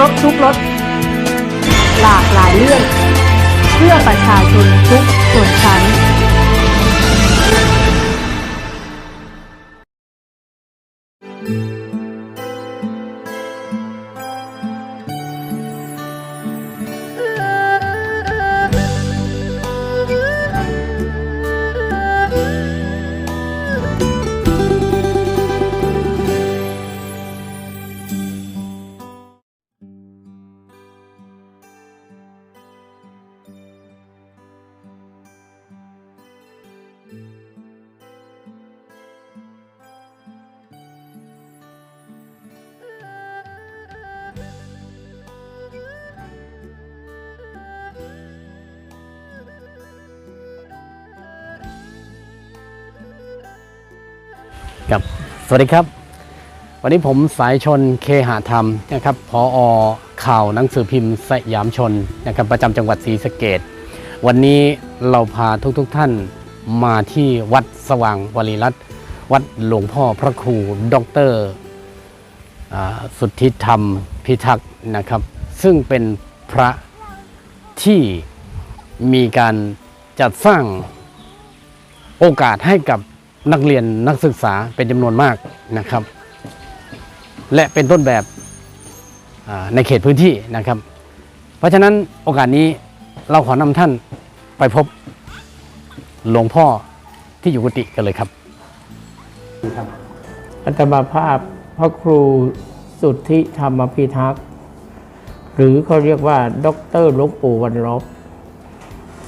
ครบทุกรสหลากหลายเรื่อง เพื่อประชาชนทุกส่วนชั้น ครับสวัสดีครับ วันนี้ผมสายชนเคหาธรรมนะครับพออข่าวหนังสือพิมพ์สยามชนนะครับประจำจังหวัดศรีสะเกดวันนี้เราพาทุกๆทท่านมาที่วัดสว่างวลีรัตน์วัดหลวงพ่อพระครูดอกเตอรอ่าสุทธิธรรมพิทักษ์นะครับ ซึ่งเป็นพระที่มีการจัดสร้างโอกาสให้กับ นักเรียนนักศึกษาเป็นจำนวนมากนะครับ และเป็นต้นแบบในเขตพื้นที่นะครับ เพราะฉะนั้นโอกาสนี้เราขอนำท่านไปพบหลวงพ่อที่อยู่กุฏิกันเลยครับอัตมาภาพพระครูสุทธิธรรมพิทักษ์ หรือเขาเรียกว่าด็อกเตอร์ลวงปู่วันรบ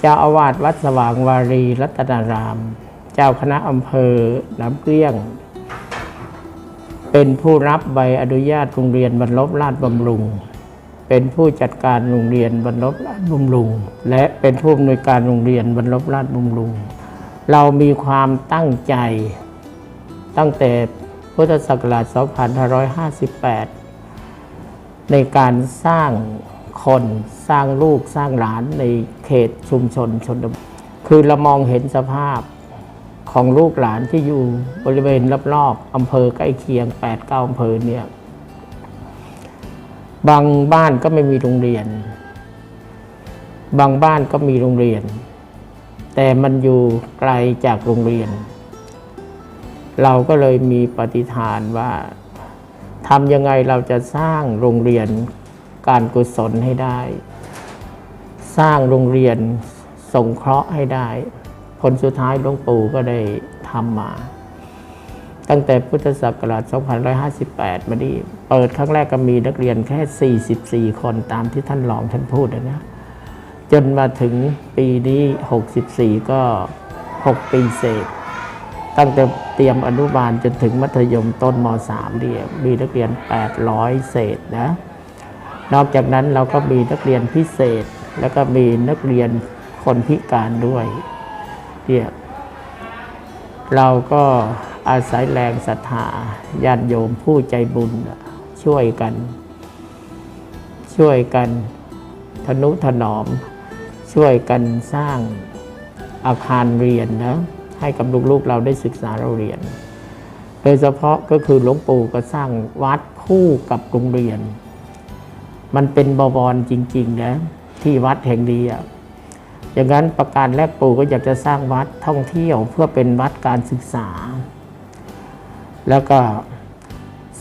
เจ้าอาวาสวัดสว่างวารีรัตนารามเจ้าคณะอำเภอหนำเกลี้ยง เป็นผู้รับใบอนุญาตโรงเรียนบรรลบราชบำรุง เป็นผู้จัดการโรงเรียนบรรลบราชบำรุง และเป็นผู้อำนวยการโรงเรียนบรรลบราชบำรุง เรามีความตั้งใจตั้งแต่พุทธศักราช 2558 ในการสร้างคนสร้างลูกสร้างหลานในเขตชุมชนชนบทคือเรามองเห็นสภาพ ของลูกหลานที่อยู่บริเวณรอบๆอำเภอใกล้เคียง8-9อำเภอเนี่ยบางบ้านก็ไม่มีโรงเรียน บางบ้านก็มีโรงเรียน แต่มันอยู่ไกลจากโรงเรียน เราก็เลยมีปฏิฐานว่าทำยังไงเราจะสร้างโรงเรียนการกุศลให้ได้ สร้างโรงเรียนสงเคราะห์ให้ได้ ผลสุดท้ายหลวงปู่ก็ได้ทำมา ตั้งแต่พุทธศักราช 2558 มานี้เปิดครั้งแรกก็มีนักเรียนแค่ 44 คนตามที่ท่านรองท่านพูดนะนะ จนมาถึงปีนี้ 64 ก็ 6 ปีเศษ ตั้งแต่เตรียมอนุบาลจนถึงมัธยมต้นม .3 เนี่ยมีนักเรียน 800 เศษนะ นอกจากนั้นเราก็มีนักเรียนพิเศษ แล้วก็มีนักเรียนคนพิการด้วย เนี่ยเราก็อาศัยแรงศรัทธาญาติโยมผู้ใจบุญช่วยกัน ช่วยกันทนุถนอม ช่วยกันสร้างอาคารเรียนนะให้กับลูกๆเราได้ศึกษาเราเรียน โดยเฉพาะก็คือหลวงปู่ก็สร้างวัดคู่กับโรงเรียน มันเป็นบวรจริง ๆ นะ ที่วัดแห่งนี้อะ อย่างนั้นประการแรกปู่ก็อยากจะสร้างวัดท่องเที่ยวเพื่อเป็นวัดการศึกษา แล้วก็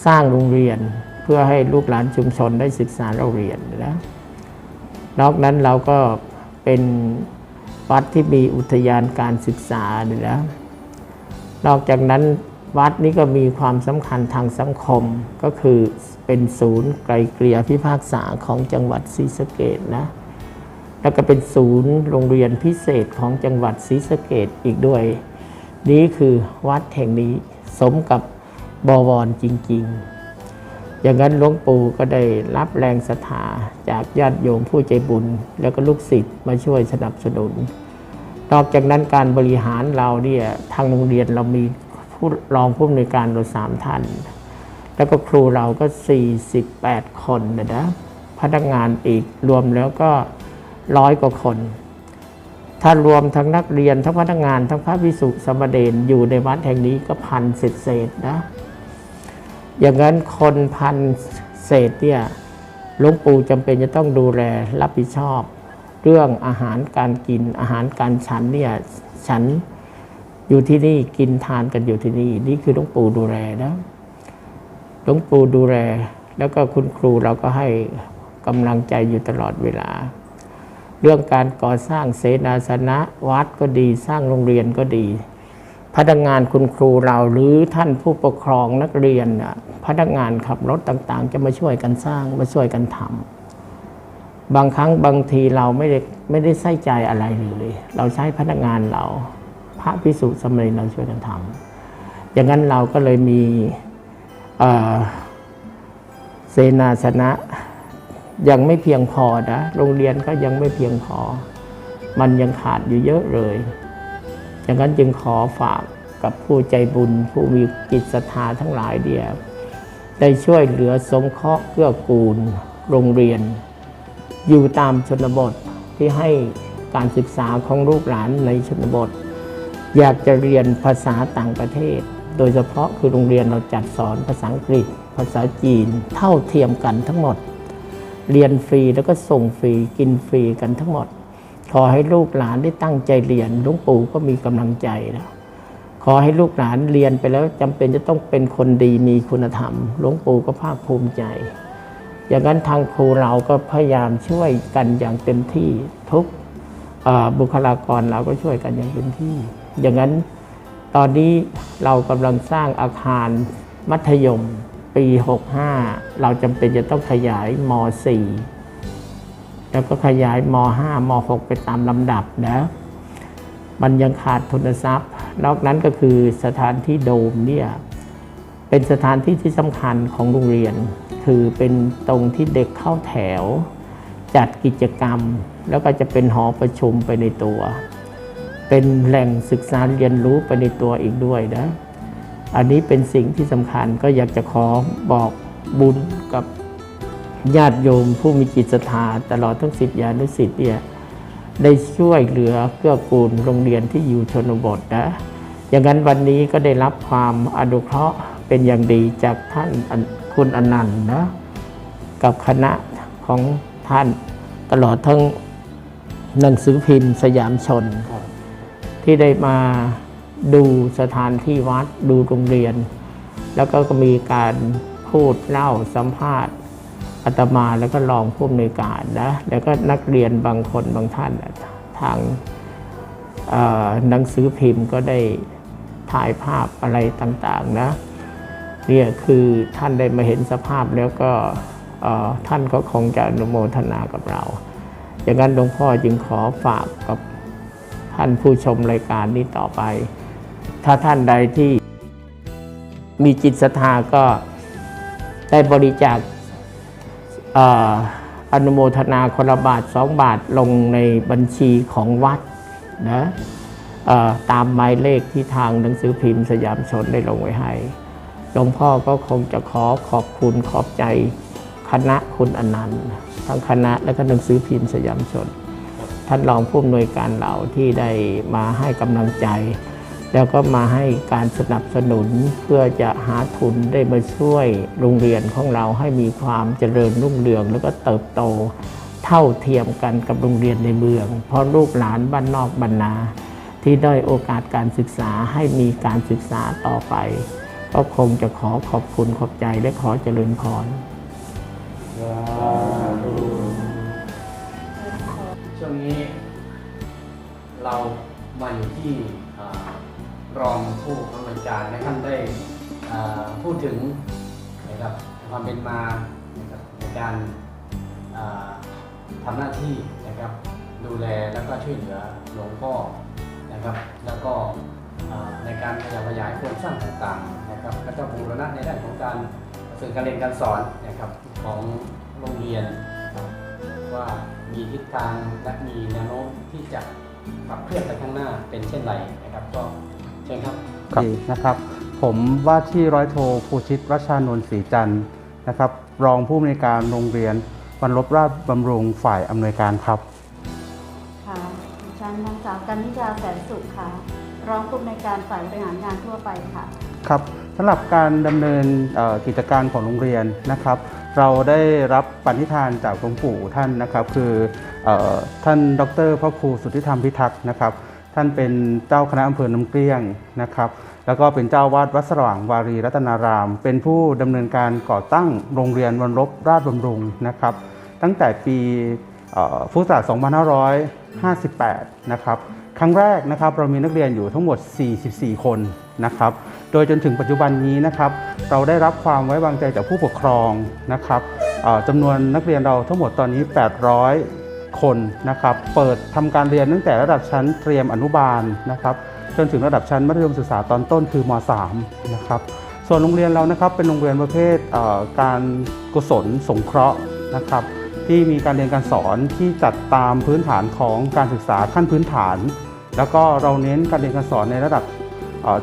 สร้างโรงเรียนเพื่อให้ลูกหลานชุมชนได้ศึกษาเราเรียนนะนอกนั้นเราก็เป็นวัดที่มีอุทยานการศึกษาเนี่ยนะนอกจากนั้นวัดนี้ก็มีความสำคัญทางสังคมก็คือเป็นศูนย์ไกลเกลี่ยพิพากษาของจังหวัดศรีสะเกดนะ แล้วก็เป็นศูนย์โรงเรียนพิเศษของจังหวัดศรีสะเกดอีกด้วย นี่คือวัดแห่งนี้สมกับบวรจริง ๆ อย่างนั้นหลวงปู่ก็ได้รับแรงศรัทธาจากญาติโยมผู้ใจบุญ แล้วก็ลูกศิษย์มาช่วยสนับสนุน นอกจากนั้นการบริหารเราเนี่ยทางโรงเรียนเรามีผู้รองผู้อำนวยการเราสามท่าน แล้วก็ครูเราก็ 48 คนนะนะพนักงานอีกรวมแล้วก็ ร้อยกว่าคน ถ้ารวมทั้งนักเรียนทั้งพนักงานทั้งพระวิสุสมเด็จอยู่ในวัดแห่งนี้ก็พันเศษๆนะ อย่างนั้นคนพันเศษเนี่ยหลวงปู่จำเป็นจะต้องดูแลรับผิดชอบ เรื่องอาหารการกินอาหารการฉันเนี่ยฉันอยู่ที่นี่กินทานกันอยู่ที่นี่นี่คือหลวงปู่ดูแลนะหลวงปู่ดูแล แล้วก็คุณครูเราก็ให้กำลังใจอยู่ตลอดเวลา เรื่องการก่อสร้างเสนาสนะวัดก็ดีสร้างโรงเรียนก็ดี พนักงานคุณครูเราหรือท่านผู้ปกครองนักเรียนพนักงานขับรถต่างๆ จะมาช่วยกันสร้างมาช่วยกันทำบางครั้งบางทีเราไม่ได้ไม่ได้ใส่ใจอะไรเลย เราใช้พนักงานเรา พระพิสุสมเณรเราช่วยกันทำอย่างนั้นเราก็เลยมีเเสนาสนะ ยังไม่เพียงพอนะ โรงเรียนก็ยังไม่เพียงพอ มันยังขาดอยู่เยอะเลยอย่างนั้นจึงขอฝากกับผู้ใจบุญผู้มีจิตศรัทธาทั้งหลายเดียวได้ช่วยเหลือสงเคราะห์เกื้อกูล โรงเรียน อยู่ตามชนบทที่ให้การศึกษาของลูกหลานในชนบท อยากจะเรียนภาษาต่างประเทศ โดยเฉพาะคือโรงเรียนเราจัดสอนภาษาอังกฤษ ภาษาจีน เท่าเทียมกันทั้งหมด เรียนฟรีแล้วก็ส่งฟรีกินฟรีกันทั้งหมด ขอให้ลูกหลานได้ตั้งใจเรียนหลวงปู่ก็มีกำลังใจแล้วขอให้ลูกหลานเรียนไปแล้วจำเป็นจะต้องเป็นคนดีมีคุณธรรมหลวงปู่ก็ภาคภูมิใจ อย่างนั้นทางครูเราก็พยายามช่วยกันอย่างเต็มที่ทุกบุคลากรเราก็ช่วยกันอย่างเต็มที่ อย่างนั้นตอนนี้เรากำลังสร้างอาคารมัธยม ปี 65 เราจำเป็นจะต้องขยายม .4 แล้วก็ขยายม .5 ม .6 ไปตามลำดับนะ มันยังขาดทุนทรัพย์ นอกนั้นก็คือสถานที่โดมเนี่ยเป็นสถานที่ที่สำคัญของโรงเรียน คือเป็นตรงที่เด็กเข้าแถว จัดกิจกรรม แล้วก็จะเป็นหอประชุมไปในตัว เป็นแหล่งศึกษาเรียนรู้ไปในตัวอีกด้วยนะ อันนี้เป็นสิ่งที่สำคัญก็อยากจะขอบอกบุญกับญาติโยมผู้มีจิตศรัทธาตลอดทั้งสิทธิานุสิทธิ์เนี่ยได้ช่วยเหลือเกื้อกูลโรงเรียนที่อยู่ชนบทนะอย่างนั้นวันนี้ก็ได้รับความอนุเคราะห์เป็นอย่างดีจากท่านอันคุณอนันต์นะกับคณะของท่านตลอดทั้งหนังสือพิมพ์สยามชนที่ได้มา ดูสถานที่วัดดูโรงเรียน แล้วก็มีการพูดเล่าสัมภาษณ์อาตมาแล้วก็รองผู้อำนวยการนะแล้วก็นักเรียนบางคนบางท่านทางหนังสือพิมพ์ก็ได้ถ่ายภาพอะไรต่างๆนะเนี่ยคือท่านได้มาเห็นสภาพแล้วก็ท่านก็คงจะอนุโมทนากับเรา อย่างนั้นหลวงพ่อจึงขอฝากกับท่านผู้ชมรายการนี้ต่อไป ถ้าท่านใดที่มีจิตศรัทธาก็ได้บริจาคออนุโมทนาคนละบาทสองบาทลงในบัญชีของวัดนะตามหมายเลขที่ทางหนังสือพิมพ์สยามชนได้ลงไว้ให้ หลวงพ่อก็คงจะขอขอบคุณขอบใจคณะคุณอนันต์ทั้งคณะและก็หนังสือพิมพ์สยามชน ท่านรองผู้อำนวยการเราที่ได้มาให้กำลังใจ แล้วก็มาให้การสนับสนุนเพื่อจะหาทุนได้มาช่วยโรงเรียนของเราให้มีความเจริญรุ่งเรือง แล้วก็เติบโตเท่าเทียมกันกับโรงเรียนในเมือง เพราะลูกหลานบ้านนอกบรรนาที่ได้โอกาสการศึกษาให้มีการศึกษาต่อไป ก็คงจะขอขอบคุณขอบใจและขอเจริญพรช่วงนี้เรามาอยู่ที่ รองผู้อำนวยการนะครับได้พูดถึงนะครับความเป็นมานะครับในการอ่าทำหน้าที่นะครับดูแลแล้วก็ช่วยเหลือหลวงพ่อนะครับ แล้วก็ในการขยับขยายโครงสร้างต่างๆนะครับแล้วก็บูรณะในด้านของการสื่อการเรียนการสอนนะครับของโรงเรียน ว่ามีทิศทางและมีแนวโน้มที่จะขับเคลื่อนไปข้างหน้าเป็นเช่นไรนะครับก็ เชิญครับครับนะครับ ผมว่าที่ร้อยโทภูชิตรัชานนท์ศรีจันทร์นะครับ รองผู้อำนวยการโรงเรียนบรรลบราชบำรุงฝ่ายอำนวยการครับค่ะดิฉันนางสาวกันนิดาแสนสุขค่ะ รองผู้อำนวยการฝ่ายบริหารงานทั่วไปค่ะ ครับสำหรับการดำเนินเอ่อกิจการของโรงเรียนนะครับ เราได้รับปณิธานจากหลวงปู่ท่านนะครับ คือเออท่านดรพระครูสุทธิธรรมพิทักษ์นะครับ ท่านเป็นเจ้าคณะอำเภอน้ำเกลี้ยงนะครับ แล้วก็เป็นเจ้าวาดวัดสว่างวารีรัตนาราม เป็นผู้ดำเนินการก่อตั้งโรงเรียนวันรบราชบำรุงนะครับ ตั้งแต่ปีพุทธศักราช2558 นะครับ ครั้งแรกนะครับเรามีนักเรียนอยู่ทั้งหมด 44 คนนะครับ โดยจนถึงปัจจุบันนี้นะครับเราได้รับความไว้วางใจจากผู้ปกครองนะครับจำนวนนักเรียนเราทั้งหมดตอนนี้ 800 คนนะครับ เปิดทำการเรียนตั้งแต่ระดับชั้นเตรียมอนุบาลนะครับ จนถึงระดับชั้นมัธยมศึกษาตอนต้นคือม .3 นะครับ ส่วนโรงเรียนเรานะครับเป็นโรงเรียนประเภทเการกุศลสงเคราะห์นะครับ ที่มีการเรียนการสอนที่จัดตามพื้นฐานของการศึกษาขั้นพื้นฐาน แล้วก็เราเน้นการเรียนการสอนในระดับ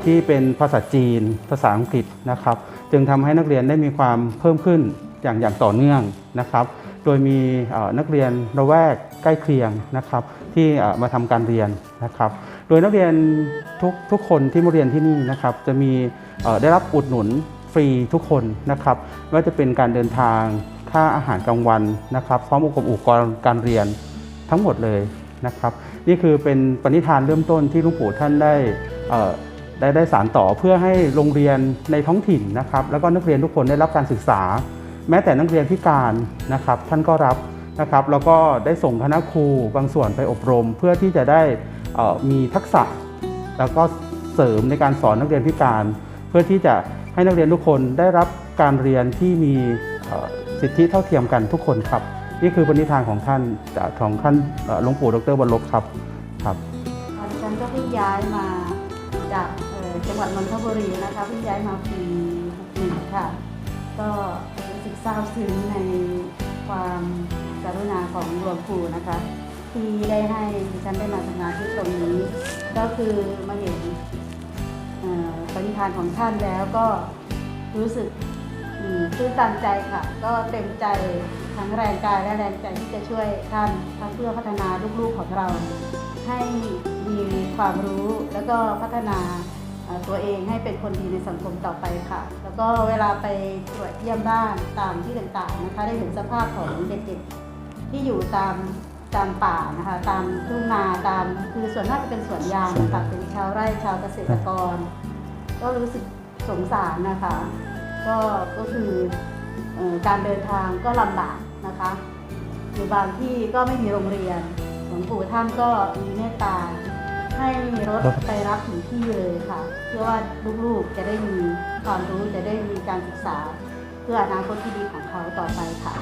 ที่เป็นภาษาจีน ภาษาอังกฤษนะครับ จึงทำให้นักเรียนได้มีความเพิ่มขึ้นอย่างอย่างต่อเนื่องนะครับ โดยมีนักเรียนระแวกใกล้เคียงนะครับที่มาทำการเรียนนะครับ โดยนักเรียนทุกทุกคนที่มาเรียนที่นี่นะครับจะมีได้รับอุดหนุนฟรีทุกคนนะครับไม่ว่าจะเป็นการเดินทางค่าอาหารกลางวันนะครับพร้อมอุปกรณ์การเรียนทั้งหมดเลยนะครับ นี่คือเป็นปณิธานเริ่มต้นที่ลวงปู่ท่านได้ได้ได้สารต่อเพื่อให้โรงเรียนในท้องถิ่นนะครับ แล้วก็นักเรียนทุกคนได้รับการศึกษา แม้แต่นักเรียนพิการนะครับท่านก็รับนะครับแล้วก็ได้ส่งคณะครูบางส่วนไปอบรม เพื่อที่จะได้มีทักษะ แล้วก็เสริมในการสอนนักเรียนพิการ เพื่อที่จะให้นักเรียนทุกคนได้รับการเรียนที่มีสิทธิเท่าเทียมกันทุกคนครับ นี่คือปณิธานของท่านของท่านหลวงปู่ดรบรรลบครับครับดิฉันก็เพิ่งย้ายมาจากจังหวัดนนทบุรีนะคะเพิ่งย้ายมาปี61ค่ะก็รู้สึก ซาบซึ้งในความกรุณาของหลวงปู่นะคะ ที่ได้ให้ดิฉันได้มาทำงานที่ตรงนี้ ก็คือมาเห็นปณิธานของท่านแล้วก็รู้สึกอืมตื้นตันใจค่ะ ก็เต็มใจทั้งแรงกายและแรงใจที่จะช่วยท่านทั้งเพื่อพัฒนาลูกๆของเรา ให้มีความรู้แล้วก็พัฒนา ตัวเองให้เป็นคนดีในสังคมต่อไปค่ะ แล้วก็เวลาไปตรวจเยี่ยมบ้านตามที่ต่างๆนะคะ ได้เห็นสภาพของเด็กๆที่อยู่ตามตามป่านะคะ ตามทุ่งนาตามคือส่วนมากจะเป็นสวนยางนะคะเป็นชาวไร่ชาวเกษตรกร ก็รู้สึกสงสารนะคะ ก็ก็คือการเดินทางก็ลำบากนะคะหรือบางที่ก็ไม่มีโรงเรียนหลวงปู่ท่านก็มีเมตตา ให้รถไปรับถึงที่เลยค่ะ เพื่อว่าลูกๆจะได้มีความรู้จะได้มีการศึกษา เพื่ออนาคตที่ดีของเขาต่อไปค่ะ